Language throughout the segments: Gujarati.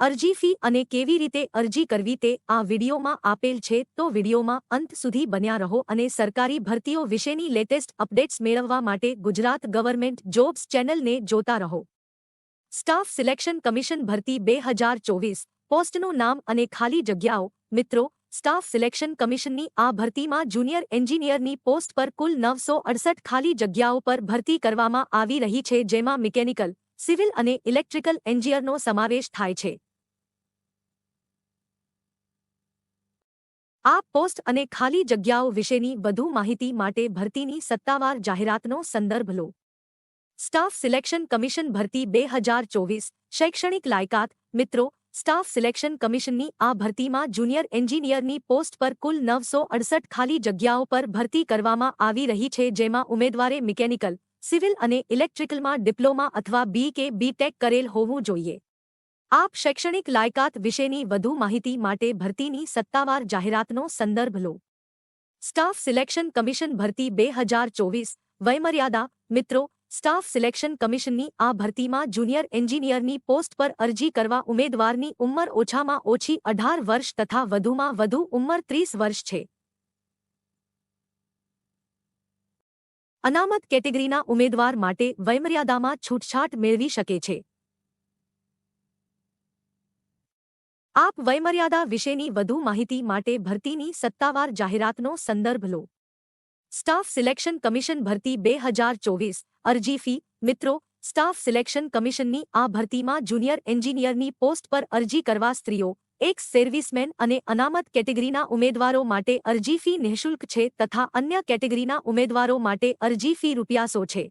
અરજી ફી અને કેવી રીતે અરજી કરવી તે આ વિડીયોમાં આપેલ છે. તો વિડીયોમાં અંત સુધી બન્યા રહો અને સરકારી ભરતીઓ વિશેની લેટેસ્ટ અપડેટ્સ મેળવવા માટે ગુજરાત ગવર્મેન્ટ જોબ્સ ચેનલને જોતા રહો. સ્ટાફ સિલેક્શન કમિશન ભરતી બે હજાર ચોવીસ. પોસ્ટનું નામ અને ખાલી જગ્યાઓ. મિત્રો, સ્ટાફ સિલેક્શન કમિશનની આ ભરતીમાં જુનિયર એન્જિનિયરની પોસ્ટ પર કુલ નવસો અડસઠ ખાલી જગ્યાઓ પર ભરતી કરવામાં આવી રહી છે, જેમાં મિકેનિકલ, સિવિલ અને ઇલેક્ટ્રિકલ એન્જિનિયરનો સમાવેશ થાય છે. આ પોસ્ટ અને ખાલી જગ્યાઓ વિશેની વધુ માહિતી માટે ભરતીની સત્તાવાર જાહેરાતનો સંદર્ભ લો. સ્ટાફ સિલેક્શન કમિશન ભરતી બે હજાર ચોવીસ. શૈક્ષણિક લાયકાત, મિત્રો, સ્ટાફ સિલેક્શન કમિશનની આ ભરતીમાં જુનિયર એન્જિનિયરની પોસ્ટ પર કુલ નવસો અડસઠ ખાલી જગ્યાઓ પર ભરતી કરવામાં આવી રહી છે, જેમાં ઉમેદવારે મિકેનિકલ, સિવિલ અને ઇલેક્ટ્રિકલમાં ડિપ્લોમા અથવા બી કે બી ટેક કરેલ હોવું જોઈએ. આપ શૈક્ષણિક લાયકાત વિશેની વધુ માહિતી માટે ભરતીની સત્તાવાર જાહેરાતનો સંદર્ભ લો. સ્ટાફ સિલેક્શન કમિશન ભરતી બે હજાર ચોવીસ. વયમર્યાદા, મિત્રો, સ્ટાફ સિલેક્શન કમિશનની આ ભરતીમાં જુનિયર એન્જિનિયરની પોસ્ટ પર અરજી કરવા ઉમેદવારની ઉંમર ઓછામાં ઓછી અઢાર વર્ષ તથા વધુમાં વધુ ઉંમર ત્રીસ વર્ષ છે. અનામત કેટેગરીના ઉમેદવાર માટે વયમર્યાદામાં છૂટછાટ મેળવી શકે છે. આપ વયમર્યાદા વિશેની વધુ માહિતી માટે ભરતીની સત્તાવાર જાહેરાતનો સંદર્ભ લો. સ્ટાફ સિલેક્શન કમિશન ભરતી બે હજાર ચોવીસ. અરજી ફી. મિત્રો, સ્ટાફ સિલેક્શન કમિશનની આ ભરતીમાં જુનિયર એન્જિનિયરની પોસ્ટ પર અરજી કરવા સ્ત્રીઓ એક્સ સર્વિસમેન અને અનામત કેટેગરીના ઉમેદવારો માટે અરજી ફી નિઃશુલ્ક છે તથા અન્ય કેટેગરીના ઉમેદવારો માટે અરજી ફી રૂપિયાસો છે.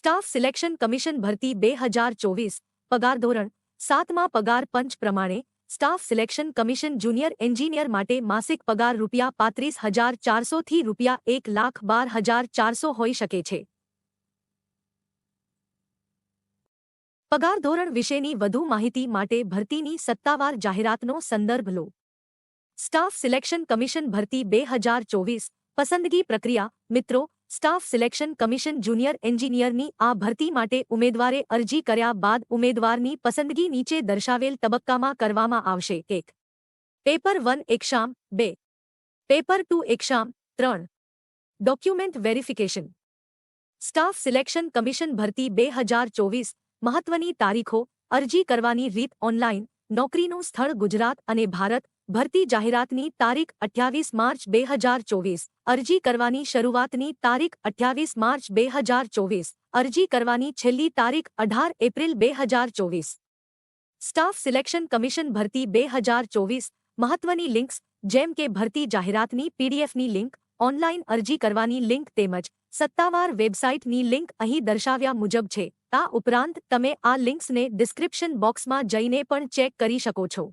સ્ટાફ સિલેક્શન કમિશન ભરતી બે હજાર ચોવીસ પગાર ધોરણ સાતમા પગાર પંચ પ્રમાણે staff selection commission junior engineer માટે માસિક પગાર રૂપિયા પાંત્રીસ હજાર ચારસોથી રૂપિયા એક લાખ બાર હજાર ચારસો હોઈ શકે છે. પગાર ધોરણ વિશેની વધુ માહિતી માટે ભરતીની સત્તાવાર જાહેરાતનો સંદર્ભ લો. સ્ટાફ સિલેક્શન કમિશન ભરતી બે હજાર ચોવીસ, પસંદગી પ્રક્રિયા મિત્રો સ્ટાફ સિલેક્શન કમિશન જુનિયર એન્જિનિયરની આ ભરતી માટે ઉમેદવારે અરજી કર્યા બાદ ઉમેદવારની પસંદગી નીચે દર્શાવેલ તબક્કામાં કરવામાં આવશે. એક. Paper one exam. બે. Paper two exam. ત્રણ. Document verification. Staff selection commission ભરતી બે હજાર ચોવીસ. મહત્વની તારીખો. અરજી કરવાની રીત ઓનલાઇન નોકરીનું સ્થળ ગુજરાત અને ભારત. ભરતી જાહેરાતની તારીખ અઠ્યાવીસ માર્ચ બે હજાર ચોવીસ. અરજી કરવાની શરૂઆતની તારીખ અઠ્યાવીસ માર્ચ બે હજાર ચોવીસ. અરજી કરવાની છેલ્લી તારીખ અઢાર એપ્રિલ બે હજાર ચોવીસ. સ્ટાફ સિલેક્શન કમિશન ભરતી બે હજાર ચોવીસ. મહત્વની લિંક્સ, જેમ કે ભરતી જાહેરાતની પીડીએફની લિંક ઓનલાઇન અરજી કરવાની લિંક તેમજ સત્તાવાર વેબસાઇટની લિંક અહીં દર્શાવ્યા મુજબ છે. આ ઉપરાંત તમે આ લિંક્સને ડિસ્ક્રિપ્શન બોક્સમાં જઈને પણ ચેક કરી શકો છો.